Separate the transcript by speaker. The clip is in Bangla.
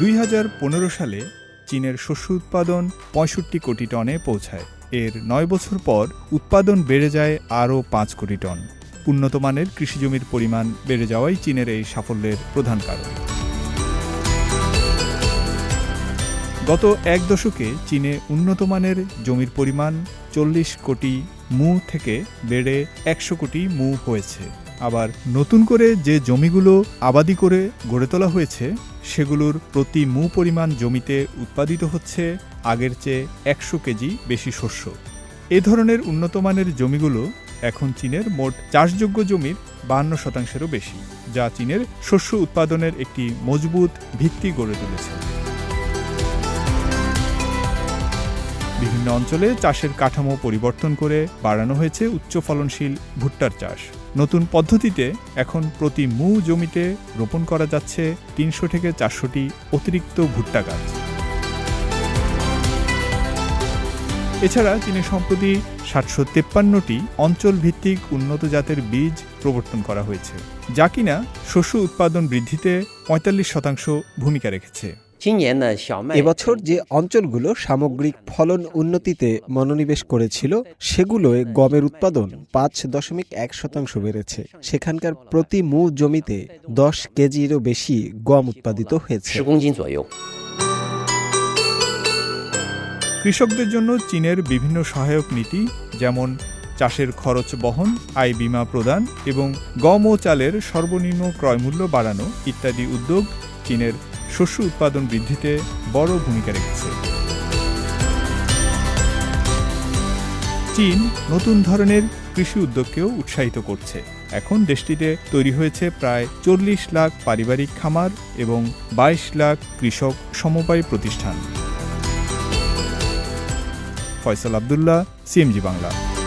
Speaker 1: দুই হাজার পনেরো সালে চীনের শস্য উৎপাদন পঁয়ষট্টি কোটি টনে পৌঁছায়। এর নয় বছর পর উৎপাদন বেড়ে যায় আরও পাঁচ কোটি টন। উন্নত মানের কৃষিজমির পরিমাণ বেড়ে যাওয়াই চীনের এই সাফল্যের প্রধান কারণ। গত এক দশকে চীনে উন্নত মানের জমির পরিমাণ চল্লিশ কোটি মু থেকে বেড়ে একশো কোটি মু হয়েছে। আবার নতুন করে যে জমিগুলো আবাদি করে গড়ে তোলা হয়েছে সেগুলোর প্রতি মু পরিমাণ জমিতে উৎপাদিত হচ্ছে আগের চেয়ে একশো কেজি বেশি শস্য। এ ধরনের উন্নতমানের জমিগুলো এখন চীনের মোট চাষযোগ্য জমির বাহান্ন শতাংশেরও বেশি, যা চীনের শস্য উৎপাদনের একটি মজবুত ভিত্তি গড়ে তুলেছে। বিভিন্ন অঞ্চলে চাষের কাঠামো পরিবর্তন করে বাড়ানো হয়েছে উচ্চ ফলনশীল ভুট্টার চাষ। নতুন পদ্ধতিতে এখন প্রতি মু জমিতে রোপণ করা যাচ্ছে তিনশো থেকে চারশোটি অতিরিক্ত ভুট্টা গাছ। এছাড়া তিনি সম্প্রতি সাতশো তেপ্পান্নটি অঞ্চল ভিত্তিক উন্নত জাতের বীজ প্রবর্তন করা হয়েছে, যা কিনা শস্য উৎপাদন বৃদ্ধিতে পঁয়তাল্লিশ শতাংশ ভূমিকা রেখেছে।
Speaker 2: এবছর যে অঞ্চলগুলো সামগ্রিক ফলন উন্নতিতে মনোনিবেশ করেছিল সেগুলোয় গমের উৎপাদন পাঁচ দশমিক এক শতাংশ বেড়েছে। সেখানকার প্রতি মু জমিতে দশ কেজিরও বেশি গম উৎপাদিত হয়েছে।
Speaker 1: কৃষকদের জন্য চীনের বিভিন্ন সহায়ক নীতি যেমন চাষের খরচ বহন আয় বিমা প্রদান এবং গম ও চালের সর্বনিম্ন ক্রয়মূল্য বাড়ানো ইত্যাদি উদ্যোগ চীনের শস্য উৎপাদন বৃদ্ধিতে বড় ভূমিকা রেখেছে। চীন নতুন ধরনের কৃষি উদ্যোগকেও উৎসাহিত করছে। এখন দেশটিতে তৈরি হয়েছে প্রায় চল্লিশ লাখ পারিবারিক খামার এবং বাইশ লাখ কৃষক সমবায় প্রতিষ্ঠান। ফয়সাল আবদুল্লাহ, সিএমজি বাংলা।